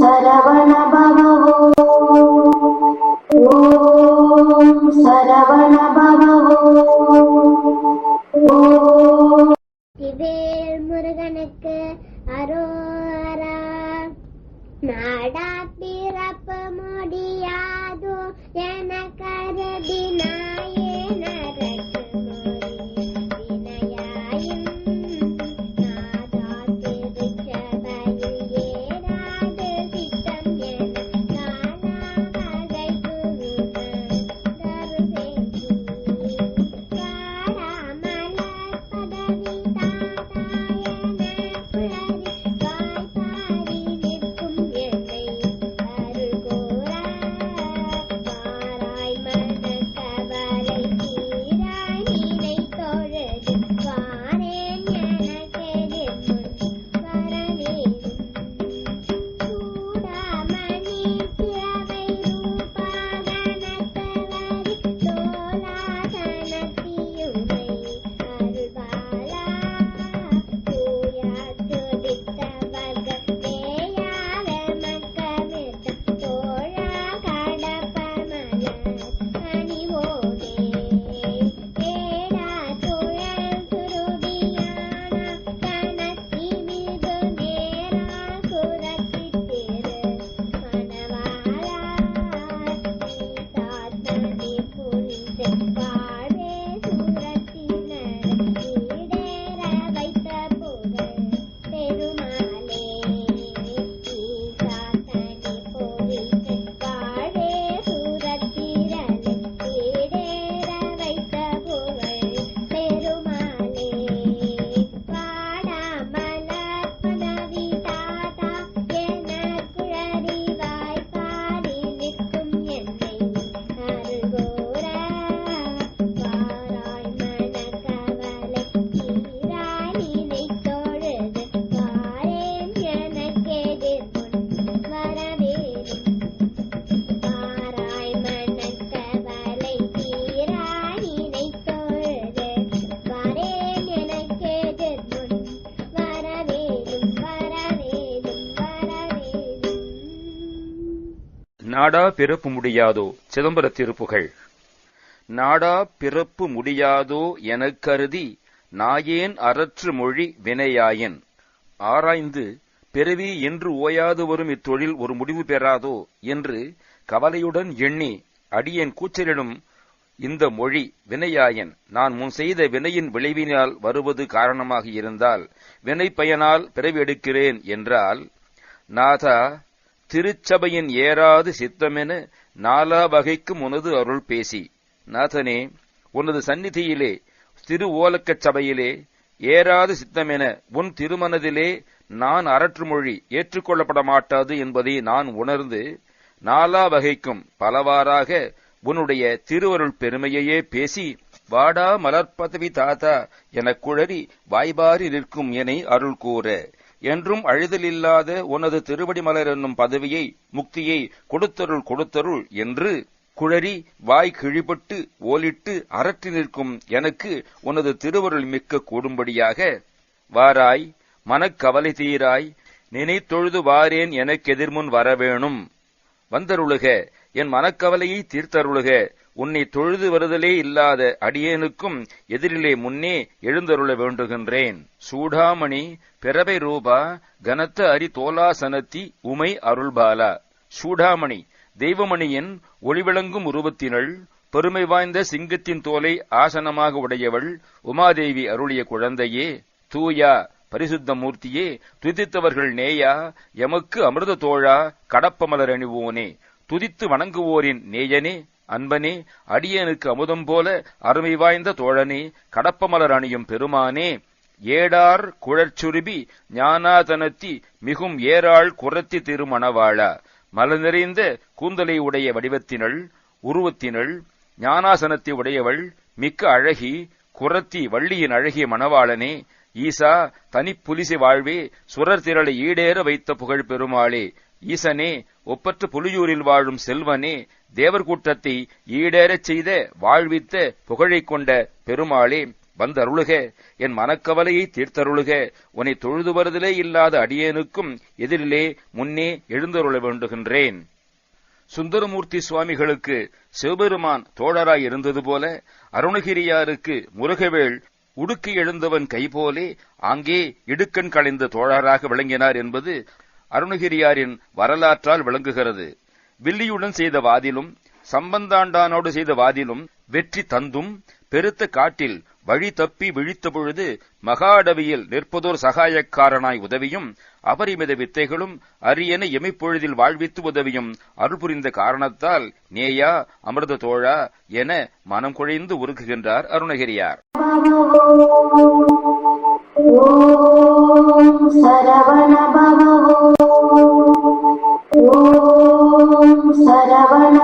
சரவண நாடா பிறப்பு முடியாதோ? சிதம்பர திருப்புகள். நாடா பிறப்பு முடியாதோ எனக் கருதி நாயேன் அறற்று மொழி வினையாயன். ஆராய்ந்து பிறவி என்று ஓயாது வரும் இத்தொழில் ஒரு முடிவு பெறாதோ? என்று கவலையுடன் எண்ணி அடியேன் கூச்சலிடும் இந்த மொழி வினையாயன். நான் முன் செய்த வினையின் விளைவினால் வருவது காரணமாக இருந்தால் வினை பயனால் பிறவி எடுக்கிறேன் என்றால் நாதா திருச்சபையின் ஏறாது சித்தமென நாலா வகைக்கும் உனது அருள் பேசி. நாதனே உனது சந்நிதியிலே திரு ஓலக்கச் சபையிலே ஏறாது சித்தமென உன் திருமனதிலே நான் அரற்றுமொழி ஏற்றுக்கொள்ளப்பட மாட்டாது என்பதை நான் உணர்ந்து நாலா வகைக்கும் பலவாறாக உன்னுடைய திருவருள் பெருமையையே பேசி வாடா மலர்பதவி தாத்தா எனக் குழறி வாய்பாரி நிற்கும் எனை அருள் கூற. என்றும் அழுதலில்லாத உனது திருவடி மலர் என்னும் பதவியை முக்தியை கொடுத்தருள் கொடுத்தருள் என்று குழறி வாய் கிழிபட்டு ஓலிட்டு அரற்றி நிற்கும் எனக்கு உனது திருவருள் மிக்க கூடும்படியாக. வாராய் மனக்கவலை தீராய் நினைத்தொழுது வாரேன் எனக்கெதிர்முன் வரவேணும். வந்தருளுக என் மனக்கவலையை தீர்த்தருளுக. உன்னை தொழுது வருதலே இல்லாத அடியேனுக்கும் எதிரிலே முன்னே எழுந்தருள வேண்டுகின்றேன். சூடாமணி பிறவை ரூபா கனத்த அரி தோலாசனத்தி உமை அருள்பாலா. சூடாமணி தெய்வமணியின் ஒளிவிளங்கும் உருவத்தினள் பெருமை வாய்ந்த சிங்கத்தின் தோலை ஆசனமாக உடையவள் உமாதேவி அருளிய குழந்தையே தூயா பரிசுத்த மூர்த்தியே துதித்தவர்கள் நேயா எமக்கு அமிர்த தோழா கடப்பமலர் அணிவோனே துதித்து வணங்குவோரின் நேயனே அன்பனே அடியனுக்கு அமுதம் போல அருமை வாய்ந்த தோழனே கடப்பமலர் அணியும் பெருமானே ஏடார் குழற்சுருபி ஞானாதனத்தி மிகும் ஏறாள் குரத்தி திருமணவாழா மலர் நிறைந்த கூந்தலை உடைய வடிவத்தினள் உருவத்தினள் ஞானாசனத்தை உடையவள் மிக்க அழகி குரத்தி வள்ளியின் அழகிய மணவாளனே ஈசா தனிப்புலிசை வாழ்வே சுரர் திரளை ஈடேற வைத்த புகழ் பெருமாளே ஈசனே ஒப்பற்ற புலியூரில் வாழும் செல்வனே தேவர் கூட்டத்தை ஈடேறச் செய்த வாழ்வித்த புகழைக் கொண்ட பெருமாளே வந்தருளுக. என் மனக்கவலையை தீர்த்தருளுக. உன்னை தொழுது வருதலே இல்லாத அடியேனுக்கும் எதிரிலே முன்னே எழுந்தருள வேண்டுகின்றேன். சுந்தரமூர்த்தி சுவாமிகளுக்கு சிவபெருமான் தோழராய் இருந்தது போல அருணகிரியாருக்கு முருகவேள் உடுக்கி எழுந்தவன் கைபோலே ஆங்கே இடுக்கண் களைந்த தோழராக விளங்கினார் என்பது அருணகிரியாரின் வரலாற்றால் விளங்குகிறது. வில்லியுடன் செய்த வாதிலும் சம்பந்தாண்டானோடு செய்த வாதிலும் வெற்றி தந்தும் பெருத்த காட்டில் வழி தப்பி விழித்தபொழுது மகாடவியில் நிற்பதோர் சகாயக்காரனாய் உதவியும் அபரிமித வித்தைகளும் அரியன எமைப்பொழுதில் வாழ்வித்து உதவியும் அருள்புரிந்த காரணத்தால் நேயா அமிர்த தோழா என மனம் குழைந்து உருக்குகின்றார் அருணகிரியார். சரவண todos